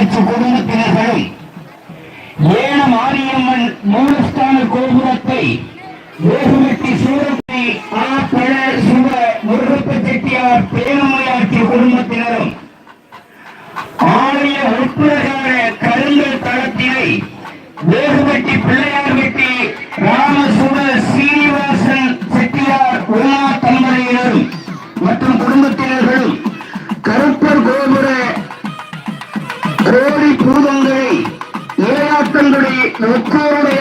কিছু ஏழாத்தங்குடி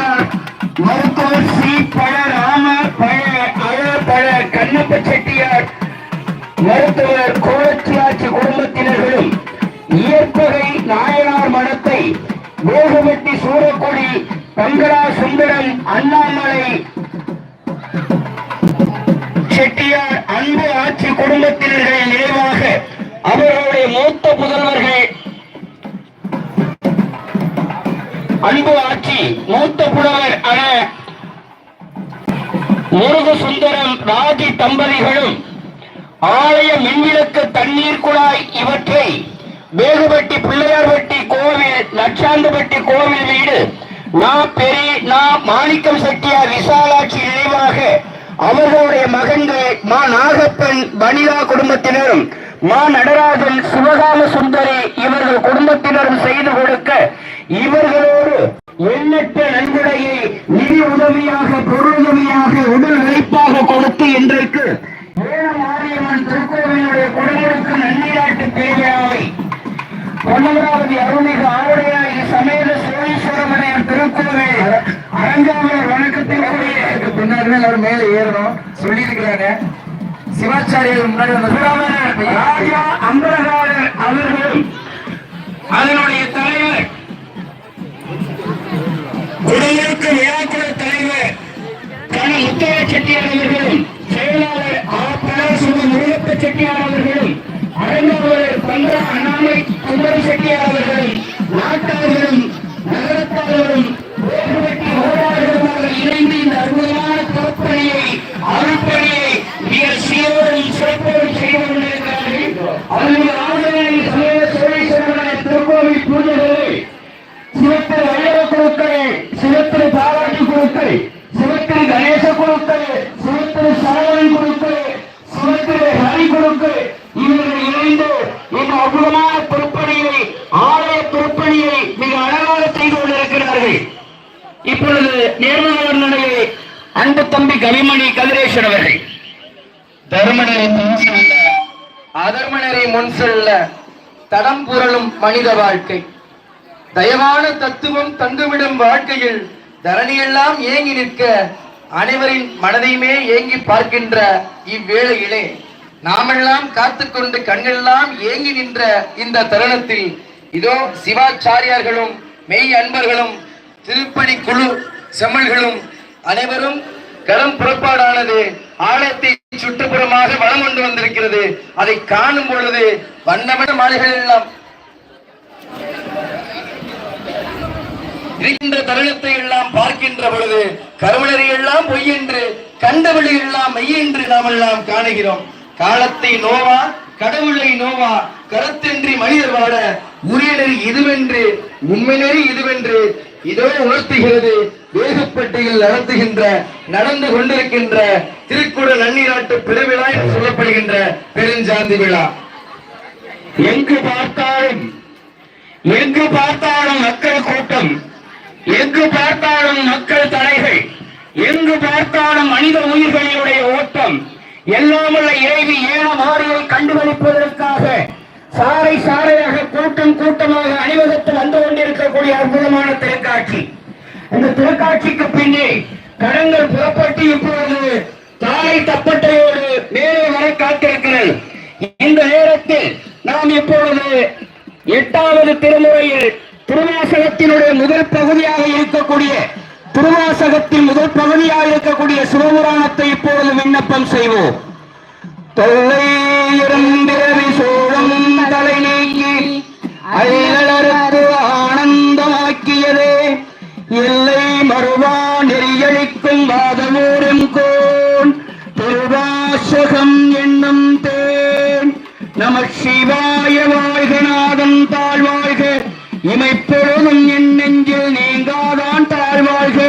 மா வனிதா குடும்பத்தினரும் மா நடராஜன் சிவகாம சுந்தரி இவர்கள் குடும்பத்தினரும் செய்து கொடுக்க இவர்களோடு எண்ணற்ற நன்கொடையை நிதி உதவியாக பொருளுதவியாக உடல் உழைப்பாக கொடுத்து இன்றைக்கு ஏழம் மாரியம்மன் திருக்கோவிலுடைய குடங்களுக்கு நன்னீராட்டு தேவையாவை ஒன்பதாவது அருள்மிகு ஆவுடையாகி சமேத சிவீஸ்வரமனையர் திருக்கோவில் அரங்காவலர் வணக்கத்திற்குரிய பின்னாடி அவர் மேலே ஏறணும். சொல்லியிருக்கிறாங்க. சிவாச்சாரியர்கள் முன்னாடி வந்த புறவர் ராஜா அம்பரகாரர் அவர்களும் அதனுடைய தலைவர். குடியிருப்பு விழாக்குழ தலைவர் கன முத்தைய செட்டியார் அவர்களும் செயலாளர் ஆ. பழசும முருகப்ப செட்டியார் அவர்களும் அரங்காவலர் பந்தா அண்ணாமை குமரி செட்டியார் அவர்களும் நாட்டாளர்களும் மனித வாழ்க்கை. தயவான தத்துவம் தந்துவிடும் வாழ்க்கையில் தரணியெல்லாம் ஏங்கி நிற்க அனைவரின் மனதையுமே ஏங்கி பார்க்கின்ற இவ்வேளையிலே நாமெல்லாம் காத்துக்கொண்டு கண்ணெல்லாம் ஏங்கி நின்ற இந்த தருணத்தில் இதோ சிவாச்சாரியார்களும் மெய் அன்பர்களும் திருப்பணி குழு செம்மல்களும் அனைவரும் கரும் புறப்பாடானது ஆலயத்தை சுற்றுப்புறமாக வளம் கொண்டு வந்திருக்கிறது. அதை காணும் பொழுது வண்ணமட மாலைகள் எல்லாம் இருக்கின்ற தருணத்தை எல்லாம் பார்க்கின்ற பொழுது கருமணரை எல்லாம் பொய் என்று கண்டவழி எல்லாம் மெய் என்று நாம் எல்லாம் காணுகிறோம். காலத்தை நோவா கடவுளை நோவா கருத்தின்றி மனிதர் வாட உரிய நெறி இதுவென்று உண்மை நெறி இதுவென்று இதோ உணர்த்துகிறது வேகப்பட்டியில் நடத்துகின்ற நடந்து கொண்டிருக்கின்ற திருக்குட நன்னீராட்டு பெருவிழா என்று சொல்லப்படுகின்ற பெருஞ்சாந்தி விழா. எங்கு பார்த்தாலும் எங்கு பார்த்தாலும் மக்கள் கூட்டம் எங்கு பார்த்தாலும் மக்கள் தலைகள் எங்கு பார்த்தாலும் மனித உயிர்களினுடைய ஓட்டம் எல்லாமுள்ள இறைவி ஏன மாறியை கண்டுகளிப்பதற்காக சாலை சாலையாக கூட்டம் கூட்டமாக அணிவகுத்து வந்து கொண்டிருக்கக்கூடிய அற்புதமான திருக்காட்சி. இந்த திருக்காட்சிக்கு பின்னே கடங்கள் புறப்பட்டு இப்பொழுது தாய் தப்பட்டையோடு மேலே வர காத்திருக்கிறது. இந்த நேரத்தில் நாம் இப்பொழுது எட்டாவது திருமுறையில் திருவாசகத்தினுடைய முதல் பகுதியாக இருக்கக்கூடிய திருவாசகத்தின் முதல் பகுதியாக இருக்கக்கூடிய சிவபுராணத்தை இப்பொழுது விண்ணப்பம் செய்வோம். தொல்லை இருந்திரவி சோழம் தலை நீக்கி அயலருக்கு ஆனந்தமாக்கியதே எல்லை மறுவா நெறியழிக்கும் வாதமூரும் கோன் திருவாசகம் என்னும் தேன் நம சிவாய வாழ்க நாதன் தாழ்வாழ்க. இமைப்பொழுதும் என் நெஞ்சில் நீங்காதான் தாழ்வாழ்க.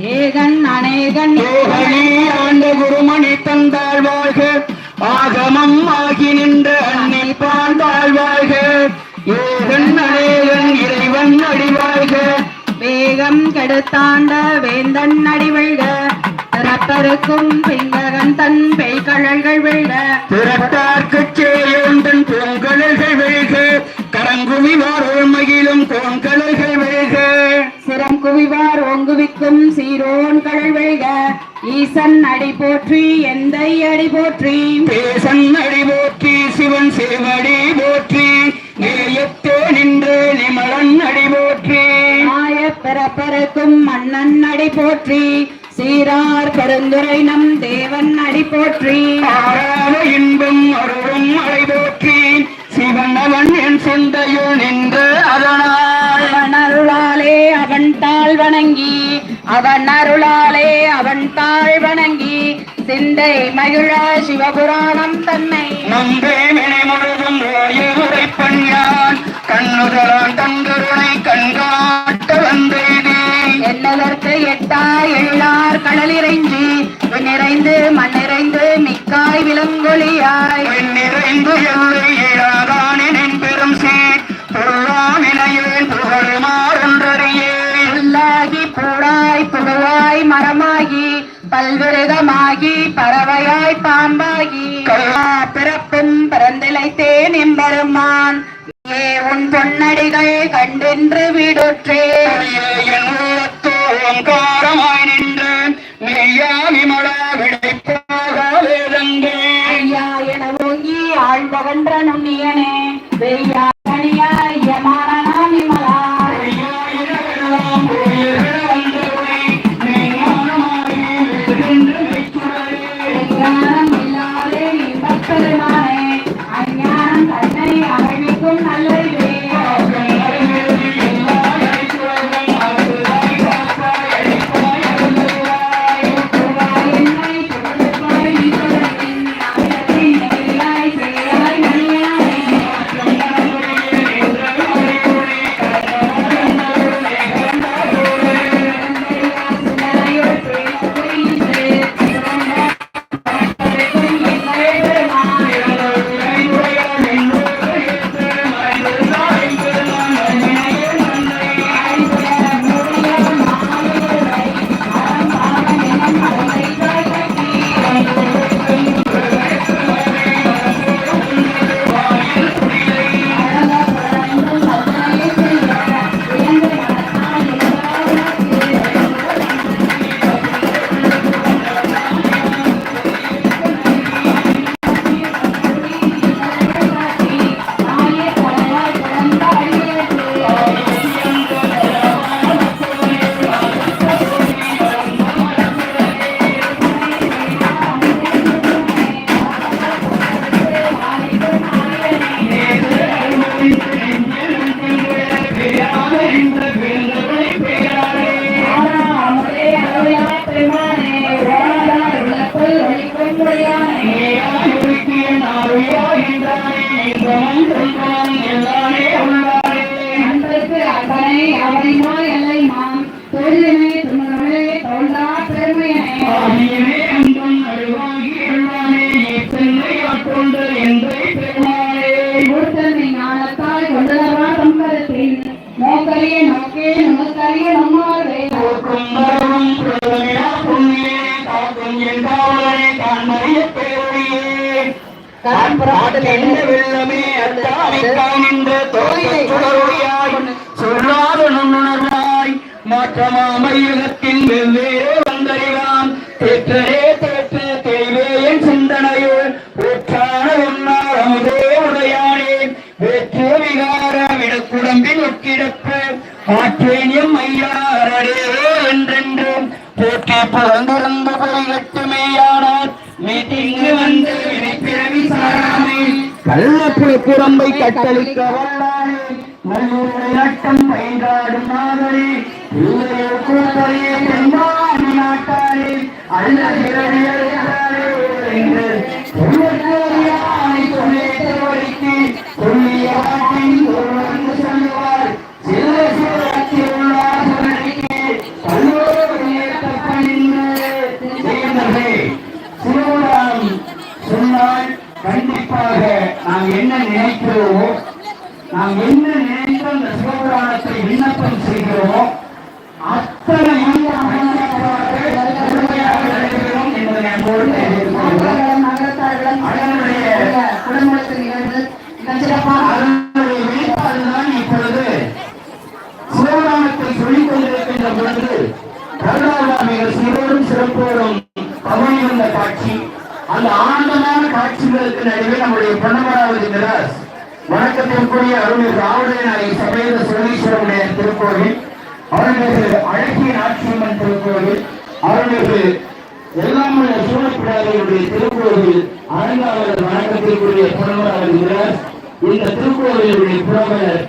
ஏகன் அநேகன் யோகனே ஆண்ட குருமணி தந்தாள் வாழ்க ஆகமம் ஆகி நின்ற அன்னிப்பான் தாழ்வாழ்க. ஏகன் அநேகன் இறைவன் அடிவாழ்க. வேகம் கெடுத்தாண்ட வேந்தன் அடிவழ்க. திறப்பருக்கும் பிங்ககன் தன் பெய்கழல்கள் வெல்க பிறத்தார்க்குச் சேயோந்தன் பூங்கடல்கள் வாரோள் மகிழும் கோங்கடல்கள் வெல்க சிரம் குவிவார் ஓங்குவிக்கும் சீரோன் கழல் வெல்க ஈசன் அடி போற்றி எந்தை அடி போற்றி. பேசன் அடி போற்றி சிவன் சேவடி போற்றி. நேயத்தே நின்று நிமலன் அடி போற்றி. மாய பிறப்பருக்கும் மன்னன் அடி போற்றி. சீரார் பெருந்துரை நம் தேவன் அடி போற்றி. ஆறாத இன்பம் அருளும் அலை போற்றி. சிவன் அவன் என் சிந்தையில் நின்று அதனால் அவன் அருளாலே அவன் தாழ் வணங்கி. அவன் அருளாலே அவன் தாழ் வணங்கி. சிந்தை மகிழ சிவபுராணம் தன்னை. நம்பே வினை முழுதும் ஓயுரை பஞ்சான் கண்ணுதலான் தங்கருணை கண்காட்ட வந்தேனே. என்னதற்கு எட்டா எள்ளார் கடலிறைஞ்சி நிறைந்து மண்ணிறைந்து மிக்காய் விலங்கொலியாய் பெண் நிறைந்து எல்லை இழாதானின் பெரும் சீர் பொருளாமினையேன் புகழுமாறொன்றறியே புல்லாகி பூடாய் புகழாய் மரமாகி பல்விருகமாகி பறவையாய் பாம்பாகி. பிறப்பும் பிறந்திலைத்தேன் எம்பெருமான். ஏ உன் பொன்னடிகள் கண்டென்று வீடுற்றே. காற்றென்ன வெள்ளமே அத்தாமிக்காய் நின்ற தோயை சுடரொழியாய் சொல்லாத நுண்ணுணர்வாய் மாற்றமாமையுகத்தின் வெவ்வேறு வந்தறிவாம் தேற்றரே குரம்பை கண்டிப்பாக நாம் என்ன நினைக்கிறோமோ நாம் என்ன நினைத்து அந்த சிவபுராணத்தை விண்ணப்பம் செய்கிறோமோ அத்தனை முழுமையாக நடைபெறும் என்பதை அன்போடு வெளிப்பாடுதான் இப்பொழுது சிவபுராணத்தை சொல்லிக் கொண்டிருக்கின்ற பொழுது கருணாராமிகள் சிறப்போடும் பவனி வந்த காட்சி. அந்த ஆனந்தமான காட்சிகளுக்கு நடுவே நம்முடைய பொன்னமராவதி நிராஸ் வணக்கத்திற்குரிய அருள் ஆவுடையநாயகி சமேத சுரீஸ்வரனுடைய திருக்கோவில் அருள்மிகு அழகிய நாட்சியம்மன் திருக்கோவில் அருள்மிகு எல்லாமுள்ள சூழப்பிடாதையுடைய திருக்கோவில் அறங்காவலர் வணக்கத்திற்குரிய பொன்னமராவதி நிராஸ் இந்த திருக்கோவிலுடைய புறவர்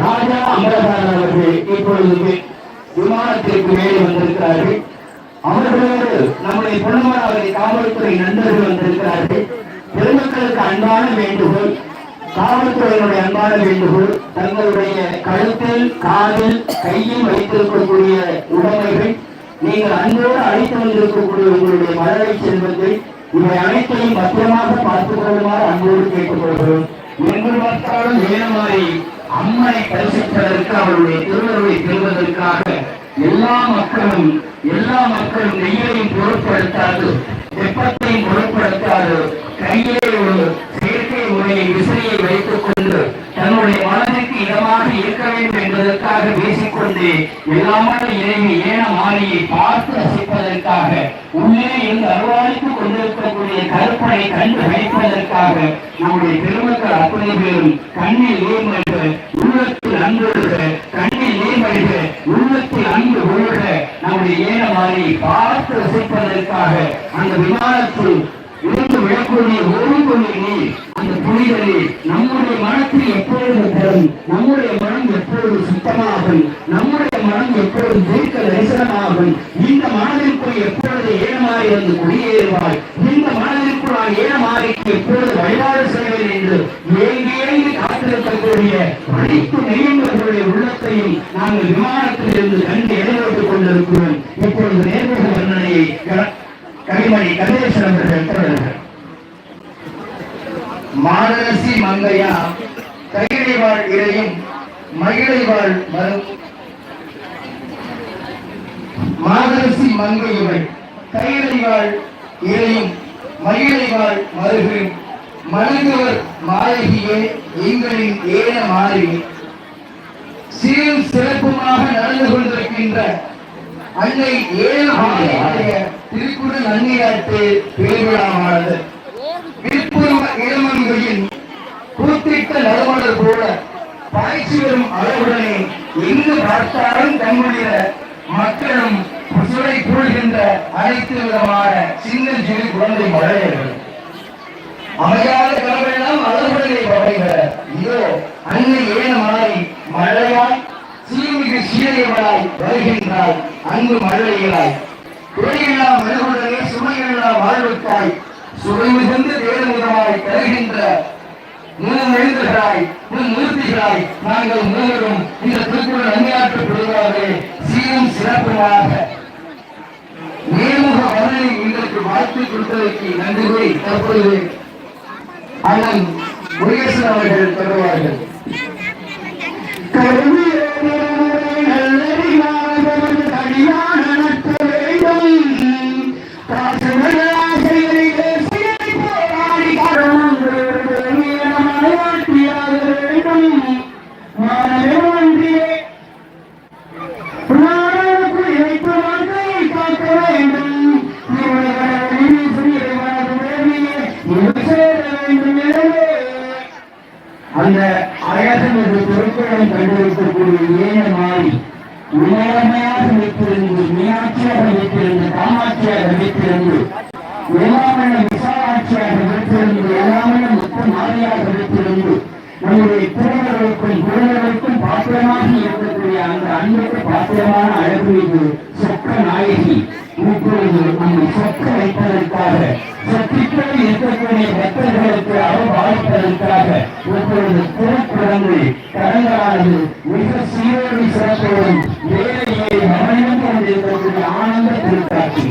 ராஜா அமரதாரன் அவர்கள் இப்பொழுது விமானத்திற்கு மேலே வந்திருக்கிறார்கள். அவர்களோடு நம்முடைய பொன்னமராவதி காவல்துறை நண்பர்கள் வந்திருக்கிறார்கள். பெருமக்களுக்கு அன்பான வேண்டுகோள் காவல்துறையினுடைய அன்பான வேண்டுகோள் தங்களுடைய கழுத்தில் காதில் கையில் வைத்திருக்கக்கூடிய உடைமைகள் நீங்கள் அன்போடு அழைத்து வந்திருக்கக்கூடிய உங்களுடைய மழலை செல்வத்தை இவை அனைத்தையும் பத்திரமாக பார்த்துக் கொள்ளுமாறு அன்போடு கேட்டுக்கொள்கிறோம் எங்கு பார்த்தாலும் மாதிரி அம்மனை தரிசிப்பதற்கு அவருடைய திருவருளை பெறுவதற்காக எல்லா மக்களும் எல்லா மக்களும் நெய்யையும் பொருட்படுத்தாது வெப்பத்தையும் பொருட்படுத்தாது கையிலே ஒரு செயற்கை முறையை விசிறியை வைத்துக் கொண்டு தன்னுடைய மனதிற்கு இதமாக இருக்க வேண்டும் என்பதற்காக பேசிக்கொண்டு இல்லாமல் இறைவி ஏன மாலையை பார்த்து ரசிப்பதற்காக உள்ளே இருந்து அருவாளித்துக் கொண்டிருக்கக்கூடிய கற்பனை கண்டு வைப்பதற்காக நம்முடைய பெருமக்கள் அத்தனை பேரும் கண்ணில் நீர்மல்க உள்ளத்தில் அன்பு கண் உள்ளத்தில் அன்பு ஒழுக நம்முடைய ஏன மாலையை பார்த்து ரசிப்பதற்காக அந்த விமானத்தில் இருந்து விழக்கூடிய ஒரு நீர் அந்த புனிதரே நம்முடைய மனத்தில் எப்பொழுது தரும்? நம்முடைய மனம் எப்பொழுது சுத்தமாகும்? நம்முடைய மனம் எப்பொழுது தீர்க்க தரிசனமாகும்? இந்த மனதிற்குள் எப்பொழுது ஏனமாறி வந்து குடியேறுவாய்? இந்த மனதிற்குள் நான் ஏனமாறிக்கு எப்பொழுது வழிபாடு செய்வேன் என்று ஏங்கி ஏங்கி காத்திருக்கக்கூடிய அனைத்து நெய்யங்களுடைய உள்ளத்தையும் நாங்கள் விமானத்தில் இருந்து கண்டு எதிர்கொண்டு கொண்டிருக்கிறோம். இப்பொழுது நேர்முக வர்ணனையை கவிமணி கனிமணி கதிரேசன் அவர்கள் தொடர்கள் மாடரசி மங்கையா கையிலை வாழ் இறையும் மகிழை வாழ் மரு மாதரசி மங்கையுவை கையிலை வாழ் இறையும் மகிழை வாழ் மருகும் மருகுவர் மாயகியே எங்களின் ஏன மாறி சீரும் சிறப்புமாக நடந்து கொண்டிருக்கின்ற அன்னை ஏழாவுடைய திருக்குறள் நன்னியாட்டு பெருவிழாவானது விழுப்புரம் இளமன்களின் கூத்திட்ட நறுமணர் போல பாய்ச்சி வரும் அளவுடனே எங்கு பார்த்தாலும் தன்னுடைய மக்களும் சுவை கூறுகின்ற அனைத்து விதமான சின்ன சிறு குழந்தை மழையர்கள் அமையாத கனவெல்லாம் அளவுடனே படைகிற இதோ அன்னை ஏன மாறி மழையாய் சீமிகு சீரியவளாய் வருகின்றாய் அன்பு மழையிலாய். குறையில்லா மனதுடனே சுமையில்லா வாழ்வுக்காய் சுவை மிகுந்த தேர்முகமாய் தருகின்ற முன்னிறுத்துகிறாய் முன் நிறுத்துகிறாய் நாங்கள் மூவரும் இந்த திருக்குறள் அந்நியாற்று பெறுவார்களே சீரும் சிறப்புமாக நேர்முக வரலை எங்களுக்கு வாழ்த்து கொடுத்ததற்கு நன்றி கூறி தற்பொழுது அண்ணன் முருகேசன் அவர்கள் தருவார்கள் அந்த பொருட்களும் கண்டிருக்கக்கூடிய ஏன மாறி உலகமாக வைத்திருந்து மீனாட்சியாக வைத்திருந்து காமாட்சியாக வைத்திருந்து எல்லாமே விசாலாட்சியாக வைத்திருந்து எல்லாமே மொத்த மாறியாக வைத்திருந்து நம்முடைய திருவர்களுக்கும் குழந்தைகளுக்கும் பாத்திரமாக இருக்கக்கூடிய அந்த அன்புக்கு பாத்திரமான அழகு இது சொக்க நாயகி இப்பொழுது நம்மை சொக்க வைப்பதற்காக சொத்திற்குள் இருக்கக்கூடிய பக்தர்களுக்கு அவ அவபாதிப்பதற்காக இப்பொழுது திரு திருக்குறங்கள் கடங்களானது மிக சீரோடு சிறப்போடும் வேலையை கவனித்து கொண்டிருக்கக்கூடிய ஆனந்த திருக்காட்சி.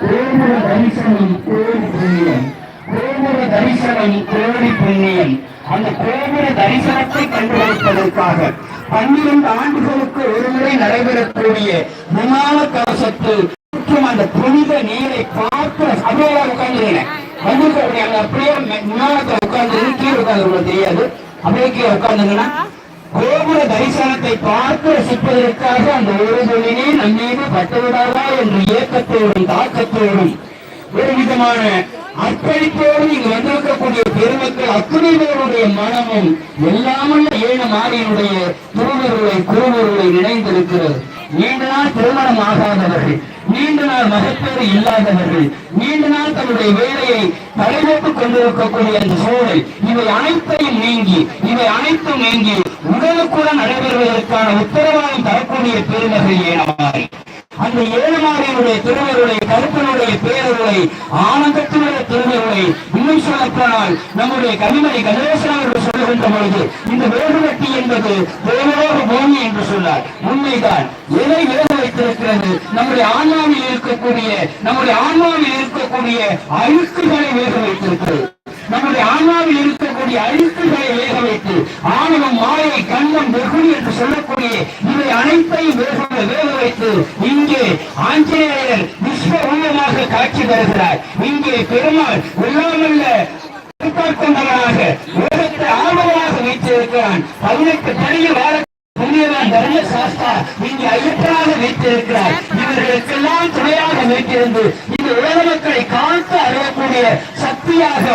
கோபுர தரிசனம் கோடி புண்ணியம். கோபுர தரிசனம் கோடி புண்ணியம். அந்த கோபுர தரிசனத்தை கண்டுபிடிப்பதற்காக பன்னிரண்டு ஆண்டுகளுக்கு ஒருமுறை நடைபெறக்கூடிய விமான கவசத்து மற்றும் அந்த புனித நீரை பார்க்க சபையாக உட்கார்ந்துருக்கேன் வந்து அப்படியே விமானத்தை உட்கார்ந்து கீழே உட்கார்ந்து தெரியாது. அப்படியே கீழே உட்கார்ந்துங்கன்னா கோபுர தரிசனத்தை பார்த்து ரசிப்பதற்காக அந்த ஒரு தொழிலே நம்மீது பட்டுவிடாதா என்ற இயக்கத்தோடும் தாக்கத்தோடும் ஒரு விதமான அர்ப்பணிப்போடு இங்கு வந்திருக்கக்கூடிய பெருமக்கள் அத்தனை மனமும் எல்லாமல்ல ஏழு மாறியினுடைய திருவருளை குருவருளை நினைந்திருக்கிறது. நீண்ட நாள் திருமணம் ஆகாதவர்கள் நீண்ட நாள் மகப்பேறு இல்லாதவர்கள் நீண்ட நாள் தன்னுடைய வேலையை தலைமைத்துக் கொண்டிருக்கக்கூடிய அந்த சூழல் இவை அனைத்தையும் நீங்கி இவை அனைத்தும் நீங்கி உடலுக்குடன் நடைபெறுவதற்கான உத்தரவாதம் தரக்கூடிய பெருமகள் ஏனமாறி அந்த ஏழுமாரியுடைய திருவருளை கருப்பனுடைய பேரருளை ஆனந்தத்தினுடைய திருவருளை இன்னும் சொல்ல நம்முடைய கவிமணி கணேசன் அவர்கள் சொல்லுகின்ற பொழுது இந்த வேறுவட்டி என்பது தேவலோக பூமி என்று சொன்னார். உண்மைதான். எதை வேக வைத்திருக்கிறது நம்முடைய ஆன்மாவில் இருக்கக்கூடிய நம்முடைய ஆன்மாவில் இருக்கக்கூடிய அழுக்குகளை வேக வைத்திருக்கிறது நம்முடைய ஆன்மாவில் இருக்கக்கூடிய அழுக்குகளை வேக வைத்து ஆணவம் மாயை கண்ணம் வெகுளி என்று சொல்லக்கூடிய இவை அனைத்தையும் வேக வேக வைத்து இங்கே ஆஞ்சநேயர் விஸ்வரூபமாக காட்சி தருகிறார். இங்கே பெருமாள் எல்லாமல்ல கொண்டவனாக உலகத்தை ஆர்வமாக வைத்திருக்கிறான் பதினெட்டு படியில் வாழ புண்ணியவான் தர்ம சாஸ்தா இங்கு ஐயப்பனாக வைத்திருக்கிறார் இவர்களுக்கெல்லாம் துணையாக வைத்திருந்து இந்த உலக மக்களை காத்து அறியக்கூடிய சக்தியாக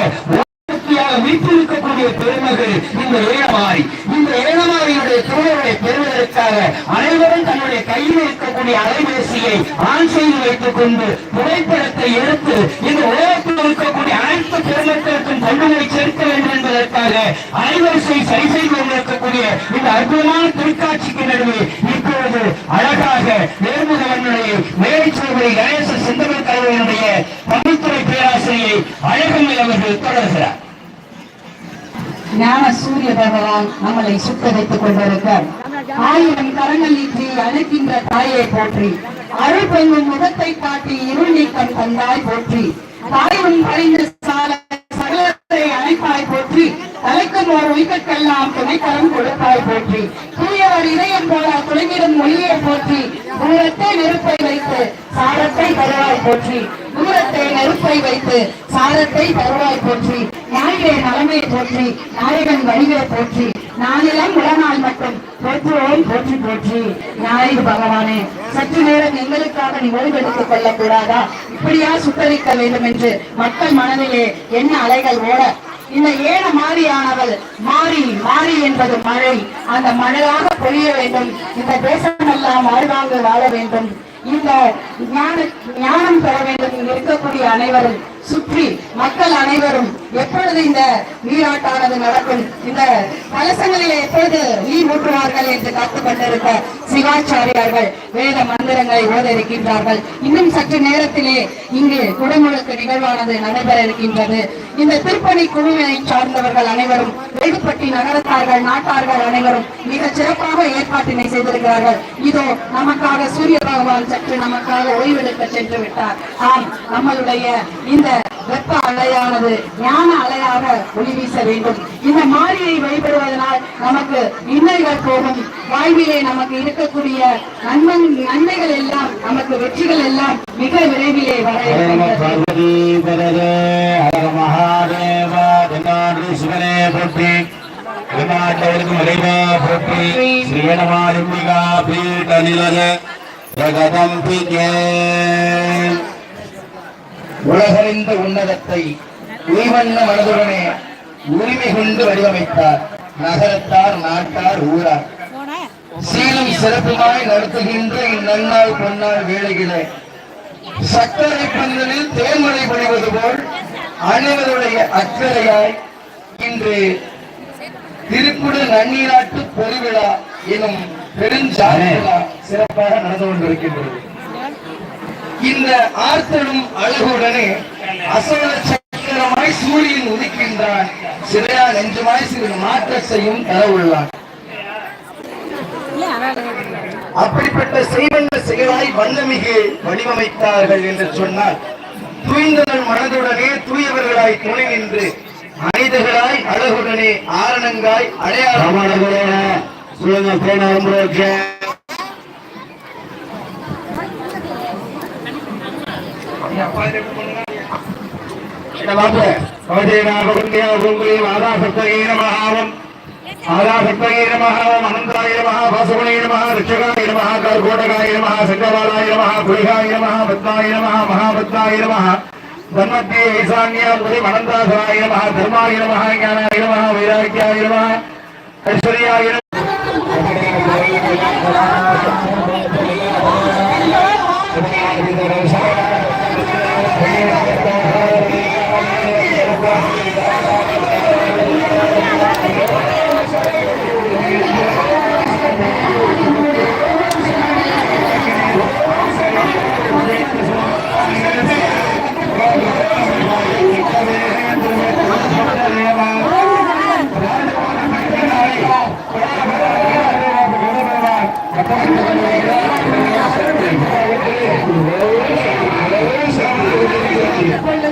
வீட்டிருக்கக்கூடிய பெருமகள் இந்த ஏழமாரி இந்த ஏழமாரியுடைய திருவருளை பெறுவதற்காக அனைவரும் தன்னுடைய கையில் தன்னுடைய அலைபேசியை ஆன் செய்து வைத்துக் கொண்டு புகைப்படத்தை எடுத்து இந்த உலகத்தில் இருக்கக்கூடிய அனைத்து பெருமக்களுக்கும் கொண்டுகளை சேர்க்க வேண்டும் என்பதற்காக அலைவரிசை சரி செய்து கொண்டிருக்கக்கூடிய இந்த அற்புதமான திருக்காட்சிக்கு நடுவே இப்பொழுது அழகாக நேர்முகவனுடைய மேலைச்சோதரி கணேச செந்தமிழ் கலைவனுடைய தமிழ்துறை பேராசிரியை அழகமில் அவர்கள் தொடர்கிறார். ஞான சூரிய பகவான் நம்மளை சுத்த வைத்துக் கொண்டிருக்கார் ஆயிரம் கரங்கள் நீற்றி அழைக்கின்ற தாயை போற்றி அருள் பெண்ணும் முகத்தை காட்டி இருள் நீக்கம் தந்தாய் போற்றி தாயும் பறிந்த சால சகலத்தை அழைப்பாய் போற்றி தலைக்கும் உயிர்க்கெல்லாம் துணைக்கரம் கொடுப்பாய் போற்றி. தூயவர் இதயம் போல மொழியை போற்றி. தூரத்தை நெருப்பை வைத்து சாரத்தை தருவாய் போற்றி. தூரத்தை நெருப்பை வைத்து சாரத்தை தருவாய் போற்றி. ஞாயிறே போற்றி. நாயகன் வடிவே போற்றி. நானிலம் உடனாள் மட்டும். போற்றுவோம் போற்றி போற்றி. ஞாயிறு பகவானே சற்று நேரம் எங்களுக்காக நீ ஓய்வெடுத்துக் கொள்ளக் கூடாதா இப்படியா சுத்தரிக்க வேண்டும் என்று மக்கள் மனதிலே என்ன அலைகள் ஓட இந்த ஏன மாறியானவள் மாறி மாறி என்பது மழை. அந்த மழையாக பொழிய வேண்டும். இந்த தேசமெல்லாம் வாழ்வாங்கு வாழ வேண்டும். இந்த ஞான ஞானம் பெற வேண்டும். இருக்கக்கூடிய அனைவரும் சுற்றி மக்கள் அனைவரும் எப்பொழுது இந்த நீராட்டானது நடக்கும்? இந்த கலசங்களில் எப்பொழுது நீர் ஊற்றுவார்கள் என்று காத்துக் கொண்டிருக்க சிவாச்சாரியார்கள் வேத மந்திரங்களை ஓத இருக்கின்றார்கள் இன்னும் சற்று நேரத்திலே இங்கு குடமுழுக்கு நிகழ்வானது நடைபெற இருக்கின்றது. இந்த திருப்பணி குழுவினை சார்ந்தவர்கள் அனைவரும் வேலுப்பட்டி நகரத்தார்கள் நாட்டார்கள் அனைவரும் மிக சிறப்பாக ஏற்பாட்டினை செய்திருக்கிறார்கள். இதோ நமக்காக சூரிய பகவான் சற்று நமக்காக ஓய்வெடுக்க சென்று விட்டார். ஆம் நம்மளுடைய இந்த வெப்ப அலையானது ஞான அலையாக ஒளி வீச வேண்டும். இந்த மாரியை வழிபடுவதனால் நமக்கு இன்னல்கள் போகும். வாழ்விலே நமக்கு இருக்கக்கூடிய நன்மை நன்மைகள் எல்லாம் நமக்கு வெற்றிகள் எல்லாம் மிக விரைவிலே வர இருக்கின்றது. பார்வதி பரதே ஹர மகாதேவ சிவனே போற்றி திருநாட்டவருக்கு மலைவா போற்றி ஸ்ரீயனமாலிம்பிகா பீட நிலக ஜகதம்பிகே உலகறிந்த உன்னதத்தை உய்வண்ண மனதுடனே உரிமை கொண்டு வடிவமைத்தார். நகரத்தார் நாட்டார் ஊரார். சீலும் சிறப்புமாய் நடத்துகின்ற இந்நன்னாள் பொன்னாள் வேளைகளே சக்கரை பந்தலில் தேர்மலை பொழிவது போல் அனைவருடைய அக்கறையாய் இன்று திருக்குடு நன்னீராட்டு பெருவிழா எனும் பெருஞ்சாலை சிறப்பாக நடந்து கொண்டிருக்கின்றது. இந்த ஆர்த்தடும் அழகுடனே அசோல சக்கரமாய் சூரியன் உதிக்கின்றான். சிறையா நெஞ்சமாய் சிறு மாற்றத்தையும் தரவுள்ளான். அப்படிப்பட்ட செய்வந்த செயலாய் வண்ணமிகு வடிவமைத்தார்கள் என்று சொன்னால் தூய்ந்ததன் மனதுடனே தூயவர்களாய் துணை நின்று மனிதர்களாய் அழகுடனே ஆரணங்காய் அடையாளம் ராமாயண சுயங்க அனந்தாய நமः வாசுகுணே நமः ரிஷகாய நமः கர்கோடகாய நமः சங்கபாலாய நமः புலிகாய நமः பத்மாய நமः மகாபத்மாய நமः தன்மத்தியே ஈசான்யாபுரி அனந்தாசனாய நமः தர்மாய நமः ஞானாய வைராக்கியாய ஐஸ்வர்யாய அன்பினை கொண்டு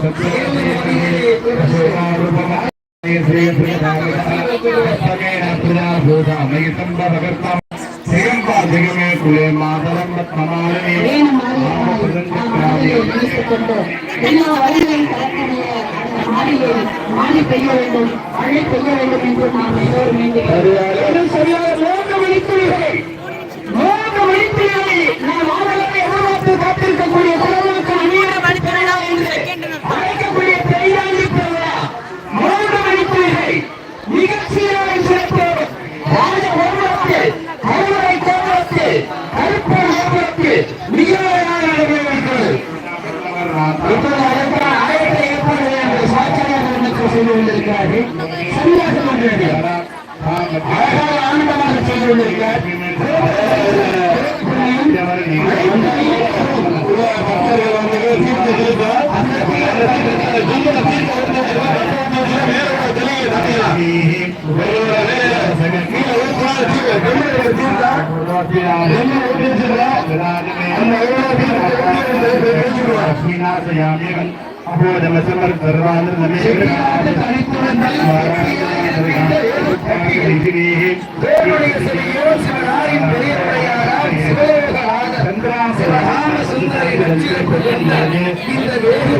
சொல்லி குலே மாதரம் பத்மநாளனே எல்லா வழிகளையும் கலக்கக்கூடிய மாடியை மாடி பெய்ய வேண்டும் மழை பெய்ய வேண்டும் என்று நாம் எல்லோரும் வேண்டுகிறோம் சாட்சியாக எனக்கு செய்து கொண்டிருக்கிறார்கள் சரியாக அழகாக ஆனந்தமாக செய்து கொண்டிருக்கிறார்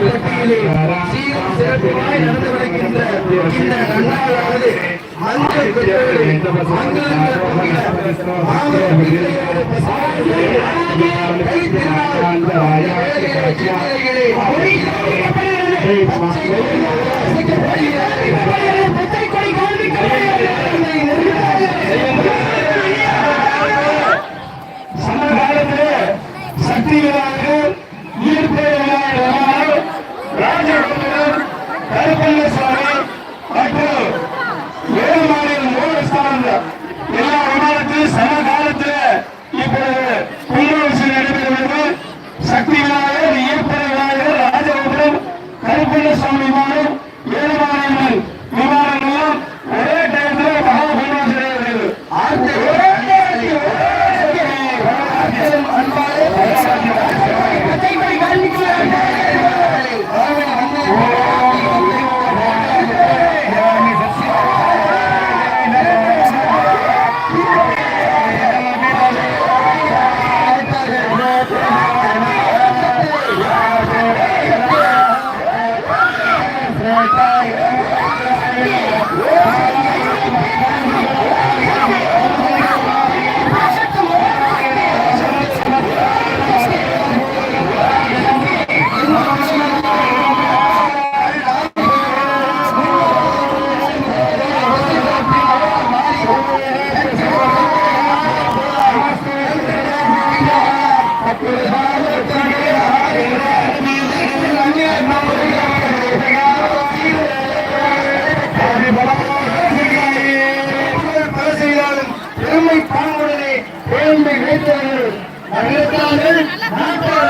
பட்டியலே சீரும் சிறப்புமாய் நடந்து வருகின்ற இந்த நன்னாளானது மஞ்சள் பெற்றோர்களே, கருப்பண்ண சுவாமி இணைத்தவர்கள் நகரத்தார்கள்